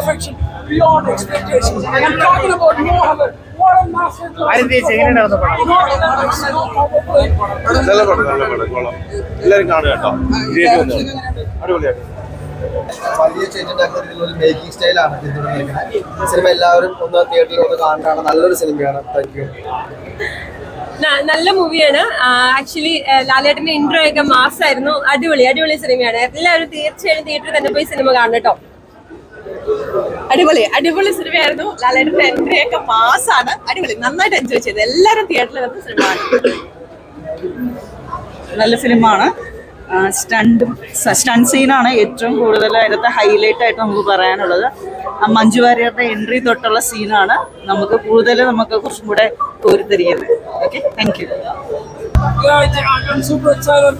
perfection beyond expectations. I'm talking about Mohammed. What a massive നല്ല പടം നല്ല പടം. കൊള്ളാം. എല്ലാവരും കാണുക കേട്ടോ. അടിപൊളിയായിട്ട്. വലിയ ചേഞ്ച് ഉണ്ടാക്കുന്ന ഒരു മേക്കിംഗ് സ്റ്റൈലാണ് പിന്തുടർന്നിരിക്കുന്നത് സിനിമ എല്ലാവരും ഒന്ന് തിയേറ്ററിൽ ഒന്ന് കാണാനാണ് നല്ലൊരു സിനിമയാണ് താങ്ക് യു നല്ല മൂവിയാണ് ആക്ച്വലി ലാലേട്ടന്റെ ഇൻട്രോ ഒക്കെ മാസ് ആയിരുന്നു. അടിപൊളി അടിപൊളി സിനിമയാണ് എല്ലാവരും തീർച്ചയായും തിയേറ്ററിൽ തന്നെ പോയി സിനിമ കാണണം കേട്ടോ. അടിപൊളി അടിപൊളി സിനിമയായിരുന്നു. ലാലേട്ടന്റെ എൻട്രി ഒക്കെ മാസാണ്. അടിപൊളി നന്നായിട്ട് എൻജോയ് ചെയ്തു. എല്ലാവരും തിയേറ്ററിൽ വന്ന സിനിമ നല്ല ഫിലിമാണ് സ്റ്റണ്ടും സ്റ്റണ്ട് സീനാണ് ഏറ്റവും കൂടുതൽ അതിനകത്ത് ഹൈലൈറ്റ് ആയിട്ട് നമുക്ക് പറയാനുള്ളത്. ആ മഞ്ജു വാര്യരുടെ എൻട്രി തൊട്ടുള്ള സീനാണ് നമുക്ക് കൂടുതൽ നമുക്ക് കുറച്ചും കൂടെ കോരിത്തരിക്കുന്നത് okay thank you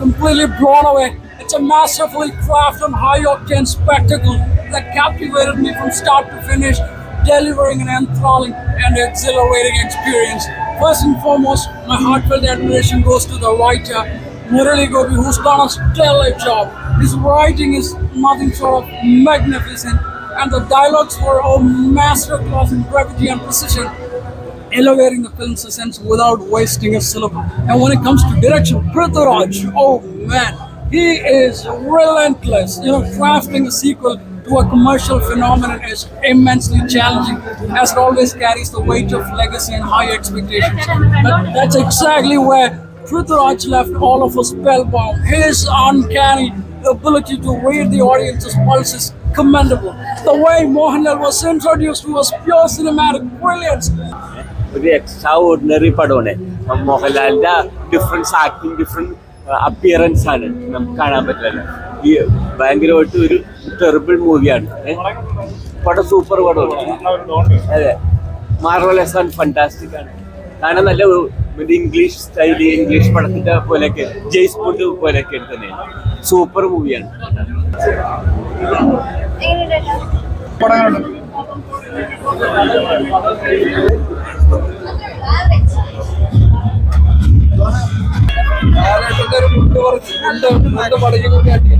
completely blown away. It's a masterfully crafted, high octane spectacle. That captivated me from start to finish, delivering an enthralling and exhilarating experience. First and foremost, my heartfelt admiration goes to the writer, Murali Gopi, who's done a stellar job. His writing is nothing short of magnificent, and the dialogues were a masterclass in brevity and precision elevating the film's essence without wasting a syllable. And when it comes to direction, Prithviraj, oh man, he is relentless. You know, crafting a sequel to a commercial phenomenon is immensely challenging, as it always carries the weight of legacy and high expectations. But that's exactly where Prithviraj left all of us spellbound. His uncanny ability to read the audience's pulses commendable. The way Mohanlal was introduced was pure cinematic brilliance. ഒരു extra ordinary പടമാണ് മോഹൻലാലിന്റെ difference acting different appearance ആണ് നമുക്ക് കാണാൻ പറ്റില്ല ഈ ഭയങ്കരമായിട്ട് ഒരു ടെറിബിൾ മൂവിയാണ് പടം സൂപ്പർ പടമാണ്. അതെ. മാർവലസ് ആൻഡ് ഫണ്ടാസ്റ്റിക് ആണ്. കാരണം നല്ല ഒരു ഇംഗ്ലീഷ് സ്റ്റൈലി ഇംഗ്ലീഷ് പടത്തിന്റെ പോലെയൊക്കെ ജെയ്സ് ബോണ്ട് പോലെയൊക്കെ തന്നെ. സൂപ്പർ മൂവിയാണ് ഒരു മുണ്ട് മുണ്ട് മുണ്ട് കൂട്ടി.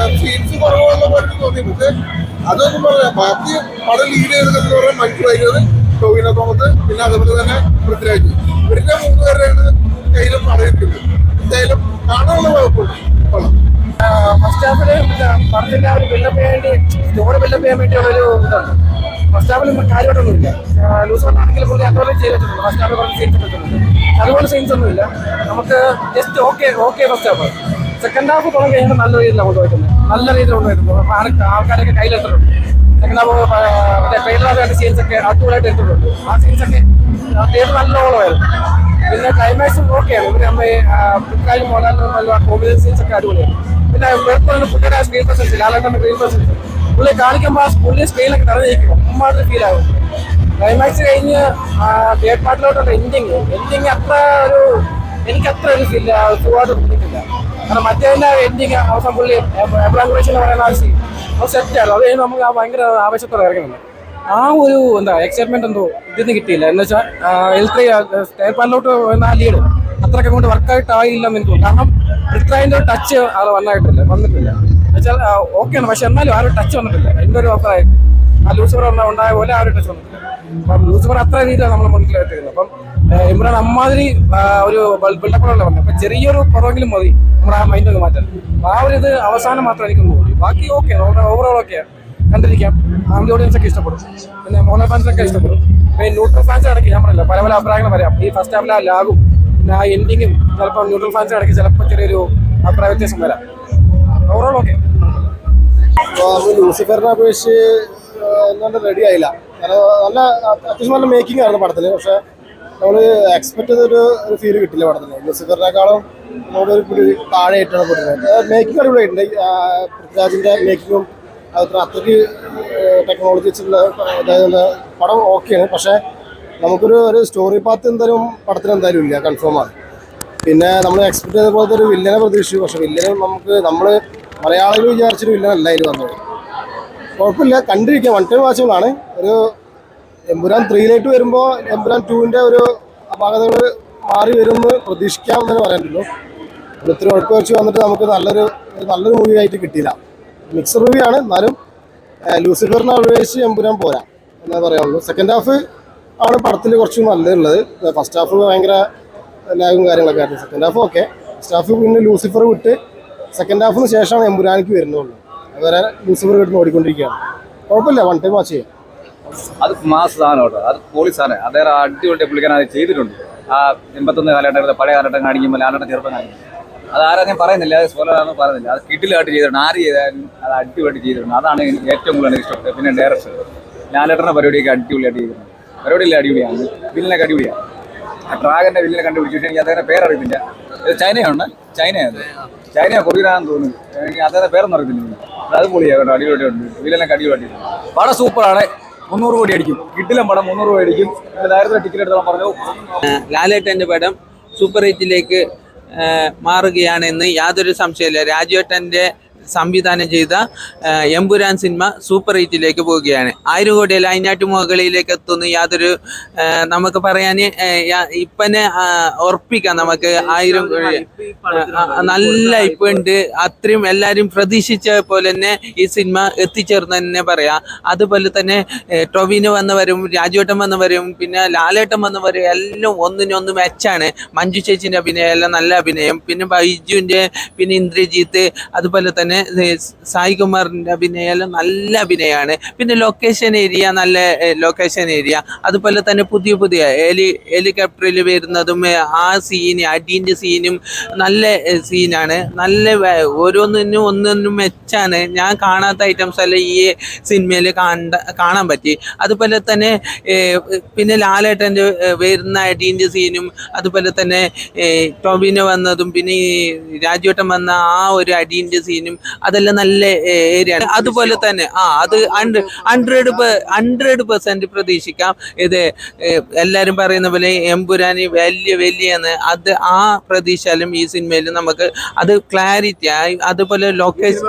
തോന്നി പക്ഷെ അതൊന്നും പറയാം ബാക്കി പടം ലീഡ് ചെയ്തതെന്ന് പറയാൻ മഞ്ജു വൈകുന്നത് ടോവിന തോമസ് പിന്നെ അതുപോലെ തന്നെ പൃഥ്വിരാജ്. ഇവരുടെ മൂന്ന് പേരെയാണ് കയ്യിലും പറയുന്നത് എന്തായാലും കാണാനുള്ള കൊള്ളാം ഫസ്റ്റ് ഹാഫിൽ ഒരു ഫസ്റ്റ് ഹാഫിൽ ഫസ്റ്റ് സീൻസ് ഒന്നുമില്ല. നമുക്ക് just okay okay first half second half തുടങ്ങി കഴിഞ്ഞാൽ നല്ല രീതിയിലാണ് കൊണ്ടുപോയിട്ടുണ്ട് നല്ല രീതിയിൽ കൊണ്ടുവരുന്നു ആൾക്കാരൊക്കെ കയ്യിലെത്തുന്നുണ്ട് എത്തുന്നുണ്ട് മറ്റേ പെയിലായിട്ട് സീൻസ് ഒക്കെ അടിപൊളിയായിട്ട് എടുത്തിട്ടുണ്ട്. ആ സീൻസ് ഒക്കെ തിയേറ്റർ നല്ല ഓളമായിരുന്നു. പിന്നെ ക്ലൈമാക്സും ഓക്കെയാണ് ഇവർ നമ്മ പുക്കാലും മോഡലും നല്ല കോമഡി സീൻസ് ഒക്കെ അടിപൊളിയാണ് പിന്നെ വെറുതെ പുള്ളിയുടെ സ്ക്രീൻ പ്രസൻസ് ലാലേട്ടന്റെ സ്ക്രീൻ പ്രസൻസ് പുള്ളി കാണിക്കുമ്പോൾ ആ പുള്ളി സ്ക്രീനിലൊക്കെ നിറഞ്ഞിരിക്കും. ഉമ്മാരുടെ ഫീൽ ആകും ക്ലൈമാക്സ് കഴിഞ്ഞ് തേർഡ് പാർട്ടിലോട്ടുള്ള എൻഡിങ് എൻഡിങ് അത്ര ഒരു എനിക്ക് അത്ര ഒരു ഫീൽ സുഖമായിട്ട് കാരണം മറ്റേ എൻഡിങ് അവസാനം പുള്ളി എബ്രാം ഖുറേഷ് എന്ന് പറയുന്ന ആ സീൻ അത് സെറ്റാണ് അത് നമുക്ക് ആ ഭയങ്കര ആവേശത്തോടെ ഇറങ്ങുന്നുണ്ട്. ആ ഒരു എന്താ എക്സൈറ്റ്മെന്റ് എന്തോ ഇതിന് കിട്ടിയില്ല. എന്ന് വെച്ചാൽ എൽ ത്രീ തേർപ്പാനിലോട്ട് വന്ന ആ ലീഡ് അത്രയ്ക്ക് കൊണ്ട് വർക്കൗട്ട് ആയില്ല എന്ന് എനിക്ക് തോന്നുന്നു. കാരണം പൃഥ്വിരാജിന്റെ ഒരു ടച്ച് ആൾ വന്നായിട്ടില്ല വന്നിട്ടില്ല. എന്നുവെച്ചാൽ ഓക്കെയാണ് പക്ഷെ എന്നാലും ആ ഒരു ടച്ച് വന്നിട്ടില്ല. എന്റെ ഒരു അഭിപ്രായം. ലൂസിഫർ ഉണ്ടായ പോലെ ആ ഒരു ടച്ച് വന്നിട്ടില്ല അപ്പം ലൂസിഫർ അത്ര രീതിയിലാണ് നമ്മൾ മുന്നിലായിട്ടിരുന്നത് അപ്പം ഏഹ് ഇമ്രാൻ അമ്മാതിരി ഒരു ബിൽഡപ്പുള്ള വന്നത് അപ്പം ചെറിയൊരു കുറവെങ്കിലും മതി. നമ്മുടെ ആ മൈൻഡ് ഒന്ന് മാറ്റാൻ. അപ്പൊ ആ ഒരു ഇത് അവസാനം മാത്രം എനിക്കൊന്ന് തോന്നി. ബാക്കി ഓക്കെ ഓവറോൾ ഓക്കെയാണ് കണ്ടിരിക്കാം. ഫാമിലി ഓഡിയൻസ് ഒക്കെ ഇഷ്ടപ്പെടും. പിന്നെ മോണോ ഫാൻസ് ഒക്കെ ഇഷ്ടപ്പെടും. പിന്നെ ന്യൂട്രൽ ഫാൻസ് ഇടയ്ക്ക് ഞാൻ പറഞ്ഞില്ല പല പല അഭിപ്രായങ്ങൾ പറയാം ഈ ഫസ്റ്റ് ഹാഫിൽ ആ ലാഗും പിന്നെ ആ എൻഡിങ്ങും ചിലപ്പോൾ ന്യൂട്രൽ ഫാൻസ് ഇടയ്ക്ക് ചിലപ്പോൾ ചെറിയൊരു അഭിപ്രായ വ്യത്യാസം വരാം. ഓവറോൾ ഓക്കെ ലൂസിഫറിനെ അപേക്ഷിച്ച് എന്തുകൊണ്ട് റെഡി ആയില്ല. കാരണം നല്ല അത്യാവശ്യം നല്ല മേക്കിംഗ് ആയിരുന്നു പടത്തിൽ പക്ഷേ നമ്മൾ എക്സ്പെക്ട് ചെയ്തൊരു ഒരു ഫീൽ കിട്ടില്ല പടത്തിന് ലൂസിഫറിനേക്കാളും നമ്മുടെ ഒരു താഴെയായിട്ടാണ് പോയിരുന്നത് മേക്കിംഗ് അടിപൊളിയായിട്ടുണ്ട്. പൃഥ്വിരാജിന്റെ മേക്കിങ്ങും അത്ര അത്രയ്ക്ക് ടെക്നോളജി വെച്ചുള്ള അതായത് പടം ഓക്കെയാണ് പക്ഷേ നമുക്കൊരു ഒരു സ്റ്റോറി പാത്ത് എന്തായാലും പടത്തിന് എന്തായാലും ഇല്ല. കൺഫേം ആണ്. പിന്നെ നമ്മൾ എക്സ്പെക്ട് ചെയ്ത പോലത്തെ ഒരു വില്ലനെ പ്രതീക്ഷിച്ചു. പക്ഷേ വില്ലനെ നമുക്ക് നമ്മൾ മലയാളികൾ വിചാരിച്ചൊരു വില്ലനല്ല അതിൽ വന്നത്. കുഴപ്പമില്ല. കണ്ടിരിക്കാം. വൺ ടൈം വാച്ചുകളാണ് ഒരു എമ്പുരാൻ ത്രീയിലേക്ക് വരുമ്പോൾ എമ്പുരാൻ ടൂവിന്റെ ഒരു അപാകതകൾ മാറി വരുമെന്ന് പ്രതീക്ഷിക്കാം എന്ന് പറയാനുള്ളൂ. പറ്റുള്ളൂ ഇത്തിരി ഉഴപ്പ് വെച്ച് വന്നിട്ട് നമുക്ക് നല്ലൊരു നല്ലൊരു മൂവി ആയിട്ട് കിട്ടിയില്ല. മിക്സ് മൂവിയാണ് എന്നാലും ലൂസിഫറിനെ അപേക്ഷിച്ച് എമ്പുരാൻ പോരാ എന്നേ പറയാനുള്ളൂ. സെക്കൻഡ് ഹാഫ് ആണ് പടത്തിൽ കുറച്ച് നല്ലതുള്ളത്. ഫസ്റ്റ് ഹാഫ് ഭയങ്കര ലാഗും കാര്യങ്ങളൊക്കെ ആയിരുന്നു. Second half okay first half പിന്നെ ലൂസിഫർ വിട്ട് സെക്കൻഡ് ഹാഫിന് ശേഷമാണ് എമ്പുരാനിക്ക് വരുന്നുള്ളൂ. അതുവരെ ലൂസിഫർ കിട്ടുന്ന ഓടിക്കൊണ്ടിരിക്കുകയാണ്. കുഴപ്പമില്ല വൺ ടൈം വാച്ച് ചെയ്യാം. അത് മാസ് സാധനം കേട്ടോ. അത് പോളി സാധനം. അദ്ദേഹം അടിപൊളി പുള്ളിക്കാൻ അത് ചെയ്തിട്ടുണ്ട്. ആ എൺപത്തൊന്ന് കാലഘട്ടത്തിൽ പഴയ കാലഘട്ടം കാണിക്കുമ്പോൾ ലാലയുടെ ചെറുപ്പം കാണിക്കും. അത് ആരാ ഞാൻ പറയുന്നില്ല. അത് സോലാണെന്ന് പറയുന്നില്ല. അത് കിഡിലായിട്ട് ചെയ്തിട്ടുണ്ട്. ആര് ചെയ്താലും അത് അടിപൊളിയായിട്ട് ചെയ്തിട്ടുണ്ട്. അതാണ് എനിക്ക് ഏറ്റവും കൂടുതൽ ഇഷ്ടപ്പെട്ടത്. പിന്നെ ഡയറക്ടർ ലാലേട്ടന്റെ പരിപാടിയൊക്കെ അടിപൊളിയായിട്ട് ചെയ്തിട്ടുണ്ട്. പരിപാടിയില്ല അടിപൊളിയാണ്. വില്ലിനൊക്കെ അടിപൊളിയാണ് ആ ഡ്രാഗന്റെ വില്ലിനെ കണ്ടുപിടിച്ചിട്ട് എനിക്ക് അദ്ദേഹത്തെ പേരറിയത്തില്ല. ഇത് ചൈനയാണ്? ചൈനയാണ് ചൈന കൊറിയനാണെന്ന് തോന്നുന്നു. എനിക്ക് അദ്ദേഹത്തെ പേരൊന്നും അറിയത്തില്ല. അത് പൊളിയാണ് കേട്ടോ വില്ലനൊക്കെ അടിപൊളി പടം സൂപ്പറാണ് മുന്നൂറ് കോടി അടിക്കും. കിട്ടിലും പടം മുന്നൂറ് കോടി അടിക്കും. നേരത്തെ ടിക്കറ്റ് എടുത്താൽ പറഞ്ഞു. ലാലേട്ടന്റെ പടം സൂപ്പർ ഹിറ്റിലേക്ക് മാറുകയാണെന്ന് യാതൊരു സംശയമില്ല രാജുവേട്ടന്റെ സംവിധാനം ചെയ്ത എമ്പുരാൻ സിനിമ സൂപ്പർ ഹിറ്റിലേക്ക് പോവുകയാണ്. ആയിരം കോടിയിൽ അതിനാട്ട് മുകളിലേക്ക് എത്തുന്നു. യാതൊരു നമുക്ക് പറയാൻ ഇപ്പനെ ഉറപ്പിക്കാം നമുക്ക്. ആയിരം കോടി. നല്ല ഇപ്പം ഉണ്ട്. അത്രയും എല്ലാവരും പ്രതീക്ഷിച്ച പോലെ തന്നെ ഈ സിനിമ എത്തിച്ചേർന്ന് തന്നെ പറയാം. അതുപോലെ തന്നെ ടൊവിന് വന്നവരും രാജുവേട്ടൻ വന്നവരും പിന്നെ ലാലേട്ടൻ വന്നവരും എല്ലാം ഒന്നിനൊന്ന് മെച്ചാണ് മഞ്ജു ചേച്ചിന്റെ അഭിനയം എല്ലാം നല്ല അഭിനയം. പിന്നെ ബൈജുവിന്റെ പിന്നെ ഇന്ദ്രജിത്ത് അതുപോലെ തന്നെ ഏ, സായി കുമാറിന്റെ അഭിനയം നല്ല അഭിനയമാണ്. പിന്നെ ലൊക്കേഷൻ ഏരിയ നല്ല ലൊക്കേഷൻ ഏരിയ അതുപോലെ തന്നെ പുതിയ പുതിയ ഹെലി ഹെലികോപ്റ്ററിൽ വരുന്നതും ആ സീന് അടീന്റെ സീനും നല്ല സീനാണ് നല്ല ഓരോന്നിനും ഒന്നിനും മെച്ചാണ്. ഞാൻ കാണാത്ത ഐറ്റംസ് അല്ല ഈ സിനിമയിൽ കണ്ട കാണാൻ പറ്റി. അതുപോലെ തന്നെ പിന്നെ ലാലേട്ടന്റെ വരുന്ന അടീന്റെ സീനും അതുപോലെ തന്നെ ടോബിന് വന്നതും പിന്നെ രാജുവേട്ടൻ വന്ന ആ ഒരു അടീന്റെ സീനും അതെല്ലാം നല്ല ഏരിയ ആണ്. അതുപോലെ തന്നെ ആ അത് ഹൺഡ്രഡ് ഹൺഡ്രഡ് പെർസെന്റ് പ്രതീക്ഷിക്കാം. ഇത് ഏ, എല്ലാരും പറയുന്ന പോലെ എമ്പുരാനി വലിയ വലിയെന്ന് അത് ആ പ്രതീക്ഷയിലും ഈ സിനിമയിൽ നമുക്ക് അത് ക്ലാരിറ്റി ആയി അതുപോലെ ലൊക്കേഷൻ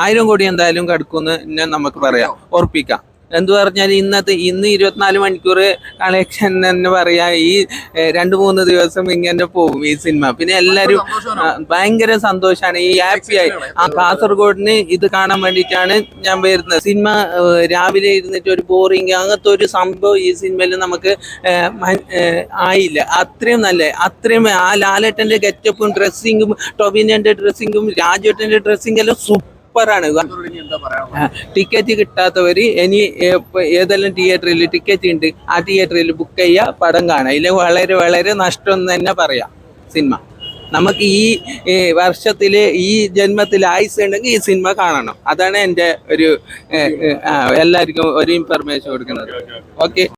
ആയിരം കോടി എന്തായാലും കടക്കുമെന്ന് നമുക്ക് പറയാം. ഉറപ്പിക്കാം. എന്തു പറഞ്ഞാൽ ഇന്നത്തെ ഇന്ന് ഇരുപത്തിനാല് മണിക്കൂർ കളക്ഷൻ എന്ന് പറയാ ഈ രണ്ട് മൂന്ന് ദിവസം ഇങ്ങനെ പോകും ഈ സിനിമ പിന്നെ എല്ലാരും ഭയങ്കര സന്തോഷമാണ് ഈ ഹാപ്പി ആയി. ആ കാസർഗോഡിന് ഇത് കാണാൻ വേണ്ടിയിട്ടാണ് ഞാൻ വരുന്നത്. സിനിമ രാവിലെ ഇരുന്നിട്ട് ഒരു ബോറിങ് അങ്ങനത്തെ ഒരു സംഭവം ഈ സിനിമയിൽ നമുക്ക് ആയില്ല. അത്രയും നല്ല അത്രയും ആ ലാലേട്ടന്റെ ഗെറ്റപ്പും ഡ്രസ്സിങ്ങും ടൊവിനന്റെ ഡ്രസ്സിങ്ങും രാജേട്ടന്റെ ഡ്രസ്സിങ് എല്ലാം സൂപ്പറാണ്. ടിക്കറ്റ് കിട്ടാത്തവർ ഇനി ഏതെല്ലാം തിയേറ്ററിൽ ടിക്കറ്റ് ഉണ്ട് ആ തിയേറ്ററിൽ ബുക്ക് ചെയ്യുക പടം കാണുക ഇല്ല വളരെ വളരെ നഷ്ടം എന്ന് തന്നെ പറയാം സിനിമ. നമുക്ക് ഈ വർഷത്തിൽ വർഷത്തിൽ ഈ ജന്മത്തിൽ ആയുസ് ഉണ്ടെങ്കിൽ ഈ സിനിമ കാണണം. അതാണ് എന്റെ ഒരു എല്ലാവർക്കും ഒരു ഇൻഫർമേഷൻ കൊടുക്കുന്നത്. ഓക്കെ